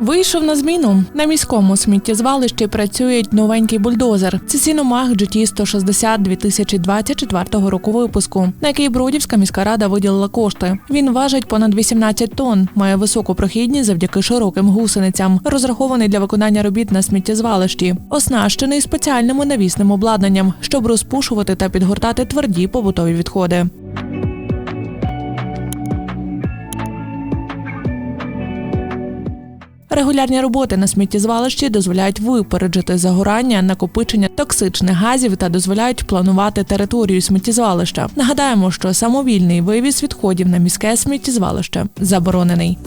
Вийшов на зміну. На міському сміттєзвалищі працює новенький бульдозер. Це сіномах GT 160 2024 року випуску, на який Бродівська міська рада виділила кошти. Він важить понад 18 тонн, має високу прохідність завдяки широким гусеницям, розрахований для виконання робіт на сміттєзвалищі, оснащений спеціальним навісним обладнанням, щоб розпушувати та підгортати тверді побутові відходи. Регулярні роботи на сміттєзвалищі дозволяють випереджити загорання, накопичення токсичних газів та дозволяють планувати територію сміттєзвалища. Нагадаємо, що самовільний вивіз відходів на міське сміттєзвалище заборонений.